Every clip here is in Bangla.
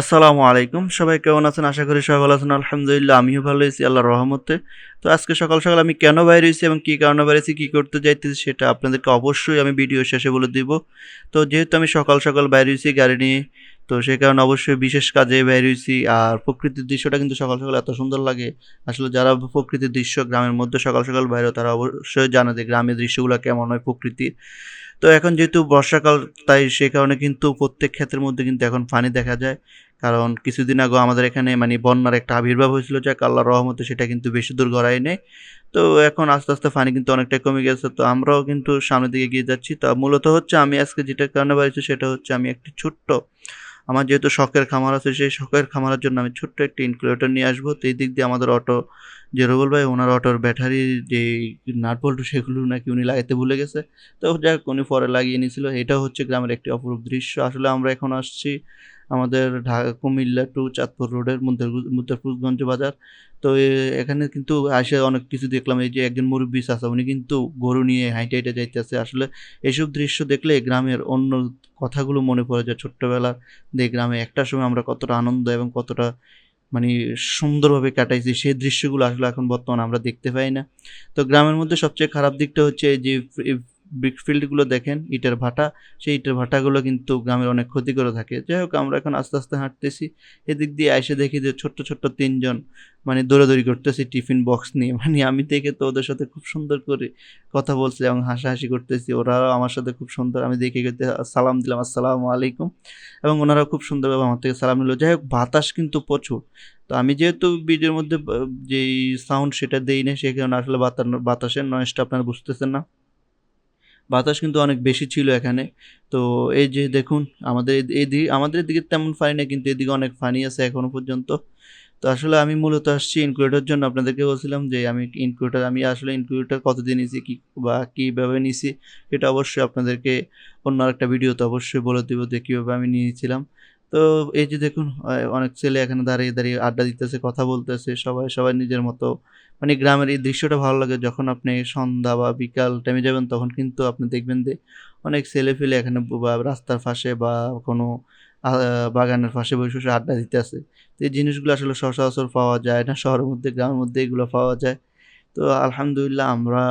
আসসালামু আলাইকুম। সবাই কেমন আছেন? আশা করি সবাই ভালো আছেন। আলহামদুলিল্লাহ, আমিও ভালো আছি, আল্লাহর রহমতে। তো আজকে সকাল সকাল আমি কেন বাইরে হয়েছি এবং কী কারণে বাইরেছি কী করতে যাইতেছি সেটা আপনাদেরকে অবশ্যই আমি ভিডিও শেষে বলে দিব। তো যেহেতু আমি সকাল সকাল বাইরে হয়েছি গাড়ি নিয়ে, তো সেই কারণে অবশ্যই বিশেষ কাজে বাইরে হয়েছি। আর প্রকৃতির দৃশ্যটা কিন্তু সকাল সকাল এত সুন্দর লাগে। আসলে যারা প্রকৃতির দৃশ্য গ্রামের মধ্যে সকাল সকাল বাইরে তারা অবশ্যই জানে যে গ্রামের দৃশ্যগুলো কেমন হয় প্রকৃতির। তো এখন যেহেতু বর্ষাকাল, তাই সে কারণে কিন্তু প্রত্যেক ক্ষেত্রের মধ্যে কিন্তু এখন পানি দেখা যায়। কারণ কিছুদিন আগে আমাদের এখানে মানে বন্যার একটা আবির্ভাব হয়েছিল যাক আল্লাহর রহমতে সেটা কিন্তু বেশি দূর গড়ায় নেই। তো এখন আস্তে আস্তে পানি কিন্তু অনেকটাই কমে গেছে, তো আমরাও কিন্তু সামনের দিকে এগিয়ে যাচ্ছি। তা মূলত হচ্ছে আমি আজকে যেটা কারণে বাড়িছি সেটা হচ্ছে আমি একটি ছোট্ট, আমার যেহেতু শখের খামার আছে, সেই শখের খামারের জন্য আমি ছোট্ট একটি ইনকিউলেটর নিয়ে আসব। তো এই দিক দিয়ে আমাদের অটো, যে রবুল ভাই, ওনার অটোর ব্যাটারির যে নাট বল্টু সেগুলো নাকি উনি লাগাতে ভুলে গেছে। তো যাক, উনি পরে লাগিয়ে নিয়েছিল। এটা হচ্ছে গ্রামের একটি অপরূপ দৃশ্য। আসলে আমরা এখন আসছি আমাদের ঢাকা কুমিল্লা টু চাঁদপুর রোডের মুদ্রাপুরগঞ্জ বাজার। তো এখানে কিন্তু আসে অনেক কিছু দেখলাম। এই যে একজন মুরব্বী চাচা, উনি কিন্তু গরু নিয়ে হাইটে হাইটে যাইতেছে। আসলে এসব দৃশ্য দেখলে গ্রামের অন্য কথাগুলো মনে পড়ে যায়। ছোট্টবেলার যে গ্রামে একটা সময় আমরা কতটা আনন্দ এবং কতটা মানে সুন্দরভাবে কাটাইছি। সেই দৃশ্যগুলো আসলে এখন বর্তমানে আমরা দেখতে পাই না। তো গ্রামের মধ্যে সবচেয়ে খারাপ দিকটা হচ্ছে যে ফিল্ডগুলো দেখেন, ইটের ভাটা, সেই ইটের ভাটাগুলো কিন্তু গ্রামের অনেক ক্ষতি করে থাকে। যাই হোক, আমরা এখন আস্তে আস্তে হাঁটতেছি। এদিক দিয়ে এসে দেখি যে ছোট্ট ছোট্ট তিনজন মানে দৌড়াদৌড়ি করতেছি টিফিন বক্স নিয়ে। মানে আমি দেখে তো ওদের সাথে খুব সুন্দর করে কথা বলছি এবং হাসাহাসি করতেছি। ওরাও আমার সাথে খুব সুন্দর, আমি দেখে গেতে সালাম দিলাম, আসসালামু আলাইকুম। এবং ওনারাও খুব সুন্দরভাবে আমার থেকে সালাম নিল। যাই হোক, বাতাস কিন্তু প্রচুর। তো আমি যেহেতু ভিডিওর মধ্যে যেই সাউন্ড সেটা দেই না সেই কারণে আসলে বাতাস, বাতাসের নয়েজটা আপনারা বুঝতেছেন না। বাতাস কিন্তু অনেক বেশি ছিল এখানে। তো এই যে দেখুন, আমাদের এই- দিকে আমাদের দিকে তেমন ফানি না কিন্তু এদিকে অনেক ফানি আছে এখনও পর্যন্ত। তো আসলে আমি মূলত আসছি ইনকুয়েটার জন্য। আপনাদেরকে বলছিলাম যে আমি ইনকুয়েটার আমি আসলে ইনকিউবেটর কতদিন নিয়েছি কী, বা কীভাবে নিয়েছি এটা অবশ্যই আপনাদেরকে অন্য একটা ভিডিওতে অবশ্যই বলে দেবো যে কীভাবে আমি নিয়েছিলাম। তো এই যে দেখুন অনেক ছেলে এখানে দাঁড়িয়ে দাঁড়িয়ে আড্ডা দিতেছে, কথা বলতেছে, সবাই সবাই নিজের মতো। মানে গ্রামের এই দৃশ্যটা ভালো লাগে, যখন আপনি সন্ধ্যা বা বিকাল টাইমে যাবেন, তখন কিন্তু আপনি দেখবেন যে অনেক ছেলে ফেলে এখানে বা রাস্তার পাশে বা কোনো বাগানের পাশে বসে বসে আড্ডা দিতে আছে তো এই জিনিসগুলো আসলে সচরাচর পাওয়া যায় না, শহরের মধ্যে, গ্রামের মধ্যে এগুলো পাওয়া যায়। তো আলহামদুলিল্লাহ আমরা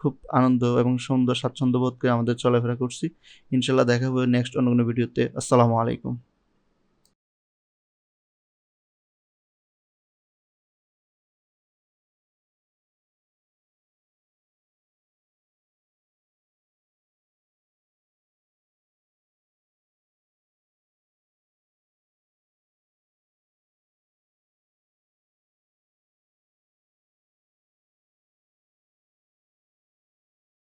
খুব আনন্দ এবং সুন্দর স্বাচ্ছন্দ্য বোধ করে আমাদের চলাফেরা করছি। ইনশাল্লাহ দেখা হবে নেক্সট অন্য কোনো ভিডিওতে আসসালামু আলাইকুম।